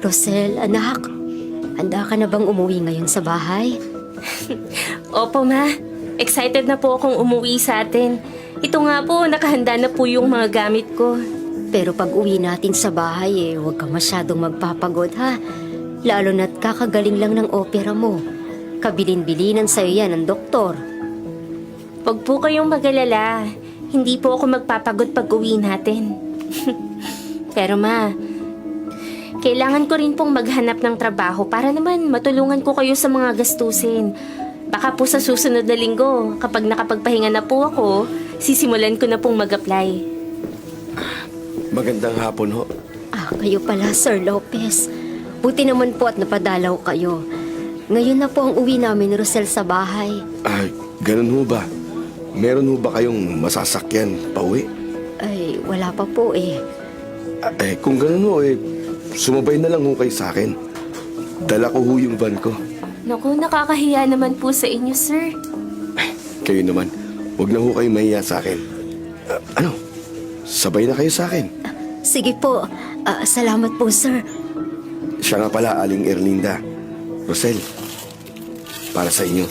Rosel, anak, handa ka na bang umuwi ngayon sa bahay? Opo, ma. Excited na po akong umuwi sa atin. Ito nga po, nakahanda na po yung mga gamit ko. Pero pag uwi natin sa bahay, eh, huwag ka masyadong magpapagod, ha? Lalo na't kakagaling lang ng opera mo. Kabilin-bilinan sa'yo yan ng doktor. Huwag po kayong magalala. Hindi po ako magpapagod pag uwi natin. Pero ma, kailangan ko rin pong maghanap ng trabaho para naman matulungan ko kayo sa mga gastusin. Baka po sa susunod na linggo, kapag nakapagpahinga na po ako, sisimulan ko na pong mag-apply. Magandang hapon ho. Ah, kayo pala, Sir Lopez. Buti naman po at napadalaw kayo. Ngayon na po ang uwi namin, Rosel, sa bahay. Ay, ganun ho ba? Meron ho ba kayong masasakyan pauwi? Ay, wala pa po eh. Ah, Eh, kung ganun ho, eh, sumabay na lang ho kayo sa akin. Dala ko ho yung van ko. Naku, nakakahiya naman po sa inyo, sir. Kayo naman, huwag na ho kayo mahiya sa akin. Ah, ano? Sabay na kayo sa akin. Sige po. Ah, salamat po, sir. Siya nga pala, Aling Erlinda. Rosel, para sa inyo.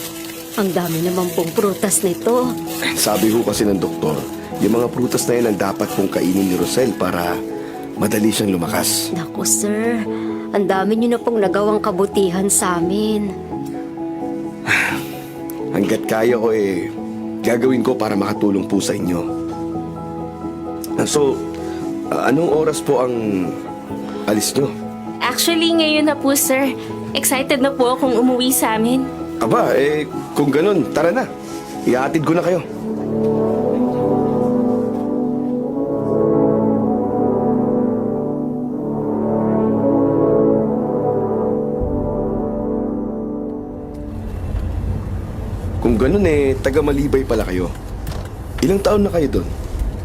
Ang dami naman pong prutas nito. Sabi ho kasi ng doktor, yung mga prutas na yan ang dapat pong kainin ni Rosel para madali siyang lumakas. Naku, sir. Ang dami niyo na pong nagawang kabutihan sa amin. Hanggat kaya ko eh, gagawin ko para makatulong po sa inyo. Ah, So, ah, anong oras po ang alis nyo? Actually, ngayon na po, sir. Excited na po akong umuwi sa amin. Aba, eh, kung ganun, tara na. Ihatid ko na kayo. Ganun eh, taga Malibay pala kayo. Ilang taon na kayo doon?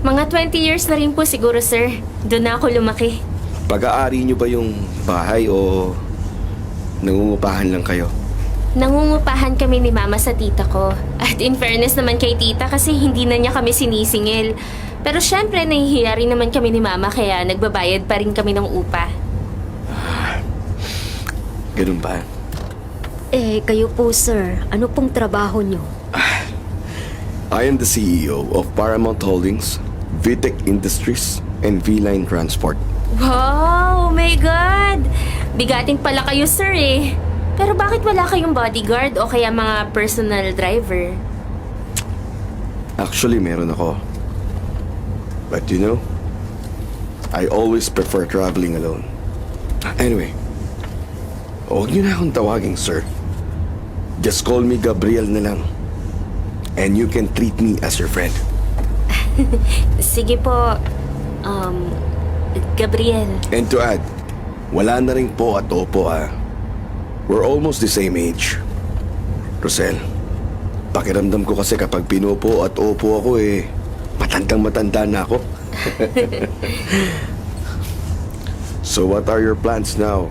Mga 20 years na rin po siguro, sir. Doon na ako lumaki. Pag-aari nyo ba yung bahay o nangungupahan lang kayo? Nangungupahan kami ni mama sa tita ko. At in fairness naman kay tita kasi hindi na niya kami sinisingil. Pero syempre, nahihiya rin naman kami ni mama kaya nagbabayad pa rin kami ng upa. Ganun ba? Eh, kayo po, sir. Ano pong trabaho niyo? I am the CEO of Paramount Holdings, VTech Industries, and V-Line Transport. Wow! Oh my God! Bigatin pala kayo, sir eh. Pero bakit wala kayong bodyguard o kaya mga personal driver? Actually, meron ako. But you know, I always prefer traveling alone. Anyway, huwag niyo na akong tawaging sir. Just call me Gabriel na lang. And you can treat me as your friend. Sige po, um, Gabriel. And to add, wala na rin po at opo ah. We're almost the same age. Rosel, pakiramdam ko kasi kapag pinupo at opo ako eh, matandang matanda na ako. so what are your plans now?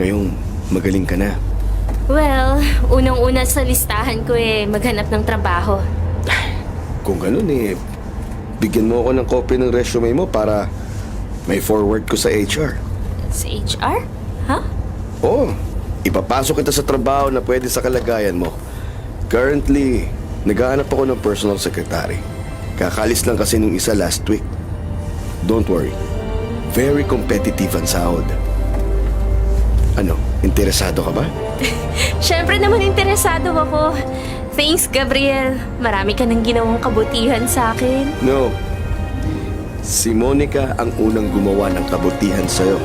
Ngayong magaling ka na. Well, unang-una sa listahan ko eh, maghanap ng trabaho. Kung ganun eh, bigyan mo ako ng copy ng resume mo para may forward ko sa HR. Sa HR? Ha? Oo. Ipapasok kita sa trabaho na pwede sa kalagayan mo. Currently, naghahanap ako ng personal secretary. Kakalis lang kasi nung isa last week. Don't worry. Very competitive ang sahod. Ano, interesado ka ba? Siyempre naman interesado ako. Thanks, Gabriel. Marami ka nang ginawang kabutihan sa akin. No. Si Monica ang unang gumawa ng kabutihan sa'yo.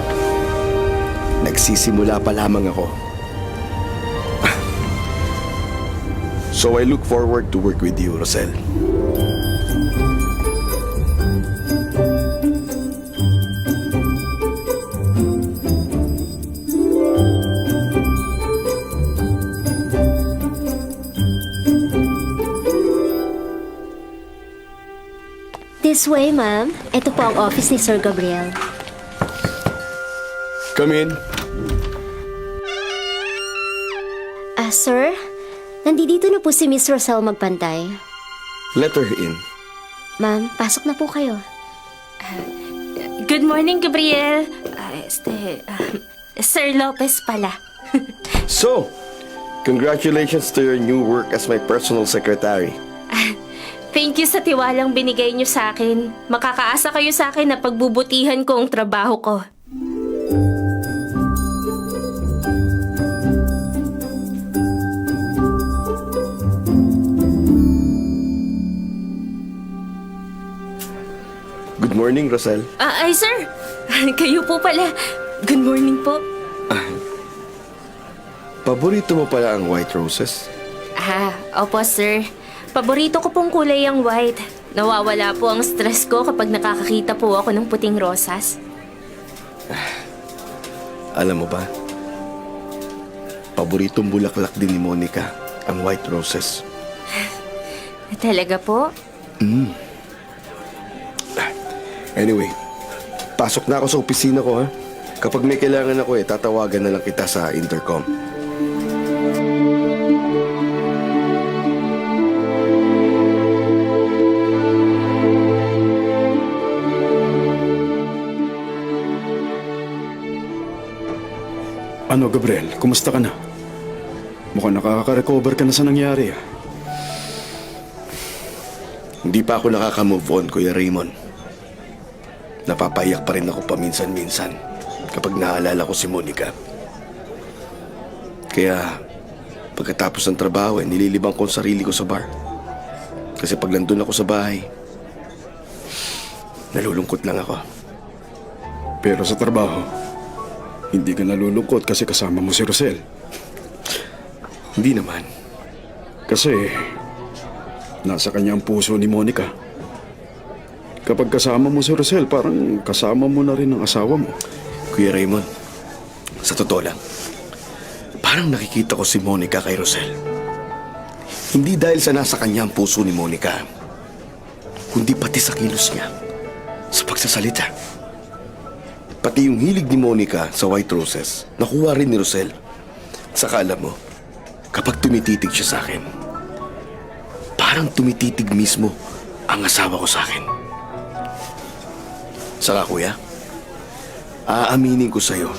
Nagsisimula pa lamang ako. So I look forward to work with you, Rosel. This way, ma'am. Ito po ang office ni Sir Gabriel. Come in. Ah, sir? Nandito na po si Miss Rosel magpantay. Let her in. Ma'am, pasok na po kayo. Good morning, Gabriel. Ah, este, ah, Sir Lopez pala. So, congratulations to your new work as my personal secretary. Thank you sa tiwalang binigay niyo sa akin. Makakaasa kayo sa akin na pagbubutihan ko ang trabaho ko. Good morning, Rosel. Ah, ay, sir. Kayo po pala. Good morning po. Paborito mo pala ang white roses? Ah, opo, sir. Paborito ko pong kulay ang white. Nawawala po ang stress ko kapag nakakakita po ako ng puting rosas. Alam mo ba? Paboritong bulaklak din ni Monica ang white roses. Talaga po? Anyway, pasok na ako sa opisina ko ha. Kapag may kailangan ako eh, tatawagan na lang kita sa intercom. Ano, Gabriel? Kumusta ka na? Mukhang nakaka-recover ka na sa nangyari ah. Hindi pa ako nakaka-move on, Kuya Raymond. Napapayak pa rin ako paminsan-minsan kapag naalala ko si Monica. Kaya pagkatapos ng trabaho, eh, nililibang ko ang sarili ko sa bar. Kasi pag nandun ako sa bahay, nalulungkot lang ako. Pero sa trabaho, hindi ka nalulungkot kasi kasama mo si Rosel. Hindi naman. Kasi nasa kanya ang puso ni Monica. Kapag kasama mo si Rosel, parang kasama mo na rin ang asawa mo. Kuya Raymond, sa totoo lang, parang nakikita ko si Monica kay Rosel. Hindi dahil sa nasa kanya ang puso ni Monica, kundi pati sa kilos niya, sa pagsasalita. Pati yung hilig ni Monica sa White Roses, nakuha rin ni Rosel. Saka alam mo, kapag tumititig siya sa akin, parang tumititig mismo ang asawa ko sa akin. Saka kuya, Aaminin ko sa'yo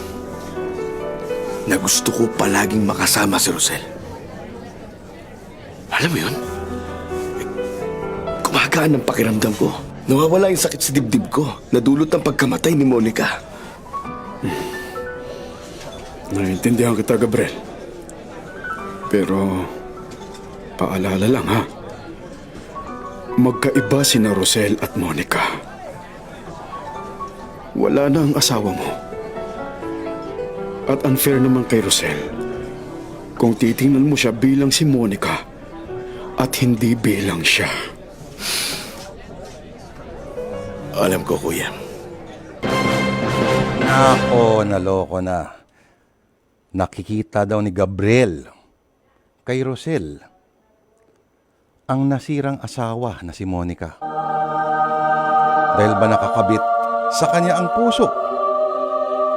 na gusto ko palaging makasama si Rosel. Alam mo yun? Gumagaan ang pakiramdam ko. Nawawala yung sakit sa dibdib ko. Nadulot ang pagkamatay ni Monica. Naiintindihan kita, Gabriel. Pero, paalala lang ha. Magkaiba si na Rosel at Monica. Wala na ang asawa mo. At unfair naman kay Rosel. Kung titingnan mo siya bilang si Monica at hindi bilang siya. Alam ko, kuya. Nako, naloko na. Nakikita daw ni Gabriel kay Rosel ang nasirang asawa na si Monica. Dahil ba nakakabit sa kanya ang puso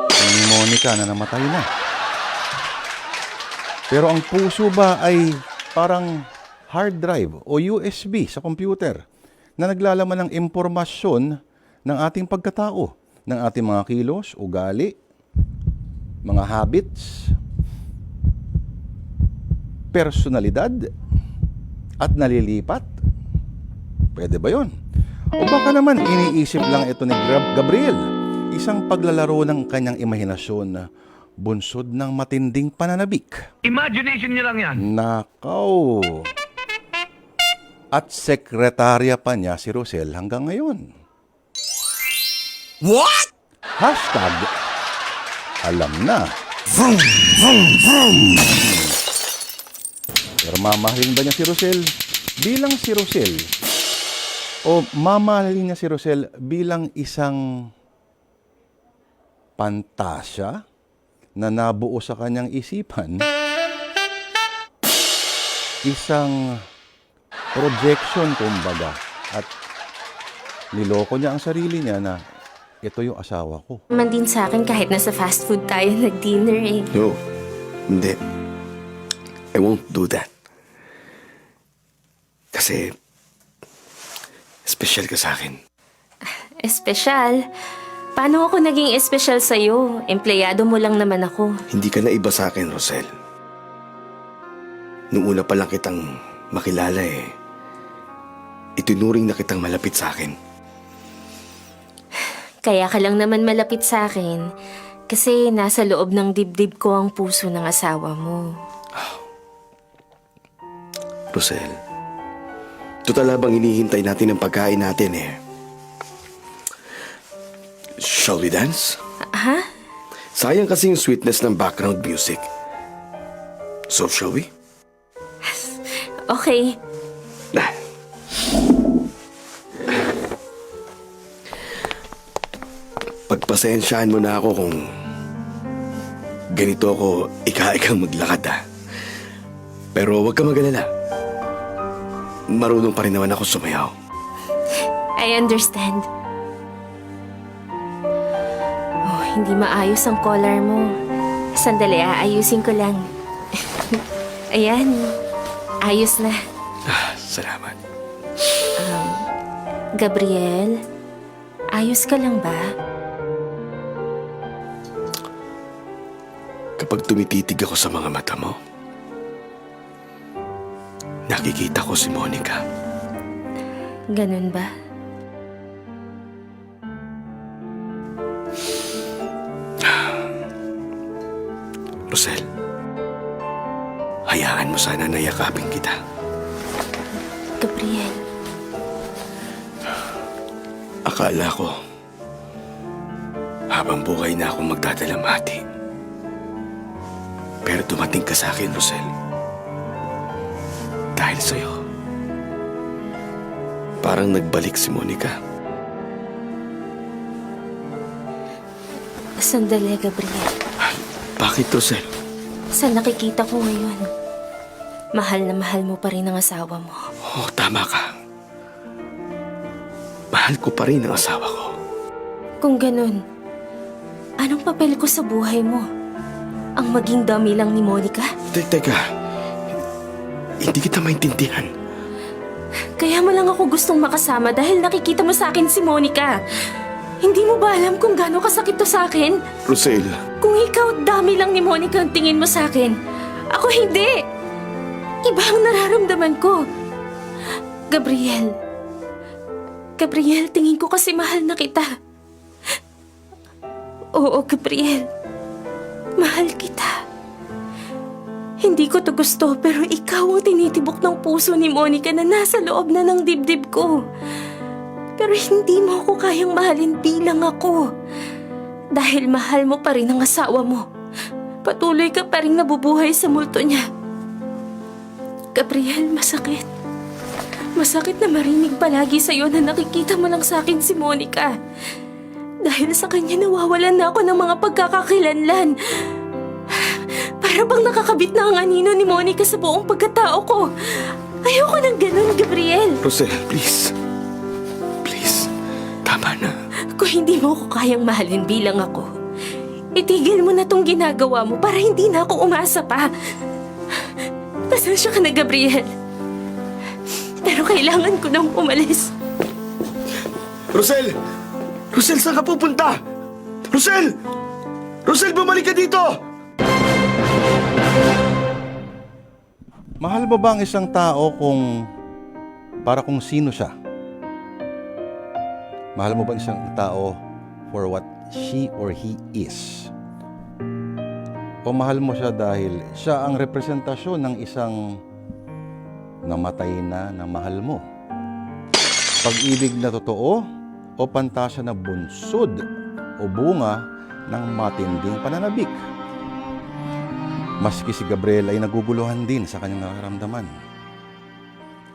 ni Monica na namatay na. Pero ang puso ba ay parang hard drive o USB sa computer na naglalaman ng impormasyon ng ating pagkatao, ng ating mga kilos, ugali, mga habits, personalidad, at nalilipat. Pwede ba yon? O baka naman iniisip lang ito ni Gab- Gabriel, isang paglalaro ng kanyang imahinasyon na bunsod ng matinding pananabik. Imagination niya lang yan. Nakaw! At sekretarya pa niya si Rosel hanggang ngayon. What? Hashtag alam na. Pero mamahalin ba niya si Rosel bilang si Rosel? O mamahalin niya si Rosel bilang isang pantasya na nabuo sa kanyang isipan? Isang projection kumbaga at niloko niya ang sarili niya na ito yung asawa ko. Man din sa akin kahit nasa fast food tayo nag-dinner eh. No, hindi. I won't do that. Kasi, special ka sa akin. Espesyal. Paano ako naging espesyal sa'yo? Empleyado mo lang naman ako. Hindi ka na iba sa akin, Rosel. Nung una pa lang kitang makilala eh, itinuring na kitang malapit sa akin. Kaya ka lang naman malapit sa akin kasi nasa loob ng dibdib ko ang puso ng asawa mo. Rosel, total habang hinihintay natin ang pagkain natin eh. Shall we dance? Ha? Sayang kasi yung sweetness ng background music. So shall we? Okay. Ah. Pagpasensyahan mo na ako kung ganito ako ika-ikang maglakad ah. Pero huwag ka magalala. Marunong pa rin naman ako sumayaw. I understand. Oh, hindi maayos ang collar mo. Sandali, aayusin ko lang. Ayan. Ayos na. Ah, salamat. Gabriel, ayos ka lang ba? Kapag tumititig ako sa mga mata mo, nakikita ko si Monica. Ganun ba? Rosel, hayaan mo sana na yakapin kita. Gabriel, Akala ko, habang buhay na akong magdadalamhati. Pero dumating ka sa akin, Rosel. Dahil sa'yo. Parang nagbalik si Monica. sandali Gabriel. Bakit, Rosel? Sa nakikita ko ngayon, mahal na mahal mo pa rin ang asawa mo. Oo, tama ka. Mahal ko pa rin ang asawa ko. Kung ganun, anong papel ko sa buhay mo? Ang maging dami lang ni Monica? Te- teka, hindi kita maintindihan. Kaya mo lang ako gustong makasama dahil nakikita mo sa akin si Monica. Hindi mo ba alam kung gaano kasakit to sa akin? Rosel, Kung ikaw dami lang ni Monica ang tingin mo sa akin, ako hindi. Iba ang nararamdaman ko. Gabriel. Gabriel, tingin ko kasi mahal na kita. Oo, Gabriel. Mahal kita. Hindi ko to gusto pero ikaw ang tinitibok ng puso ni Monica na nasa loob na ng dibdib ko. Pero hindi mo ako kayang mahalin bilang ako. Dahil mahal mo pa rin ang asawa mo. Patuloy ka pa rin nabubuhay sa multo niya. Gabriel, masakit. Masakit na marinig palagi sa'yo na nakikita mo lang sa akin si Monica. Dahil sa kanya nawawalan na ako ng mga pagkakakilanlan. Para bang nakakabit na ang anino ni Monica sa buong pagkatao ko. Ayoko ng ganun, Gabriel. Rosel, please. Please, tama na. Kung hindi mo ako kayang mahalin bilang ako, itigil mo na tong ginagawa mo para hindi na ako umasa pa. Pasensya ka na, Gabriel. Pero kailangan ko nang umalis. Rosel! Rosel, saan ka pupunta? Rosel! Rosel, bumalik ka dito! Mahal mo ba ang isang tao kung para kung sino siya? Mahal mo ba ang isang tao for what she or he is? O mahal mo siya dahil siya ang representasyon ng isang namatay na na mahal mo? Pag-ibig na totoo o pantasya na bunsod o bunga ng matinding pananabik? Maski si Gabriel ay naguguluhan din sa kanyang nakaramdaman.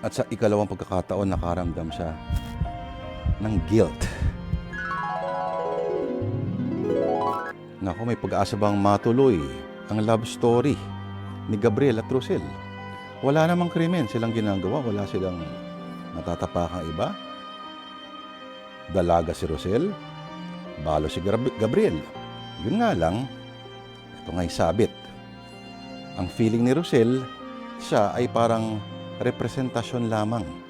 At sa ikalawang pagkakataon nakaramdam siya ng guilt. Nako, may pag-asa bang matuloy ang love story ni Gabriel at Rosel? Wala namang krimen silang ginagawa, wala silang natatapakang iba. Dalaga si Rosel, balo si Gab- Gabriel. Yun nga lang, ito nga'y sabit. Ang feeling ni Rosel, siya ay parang representasyon lamang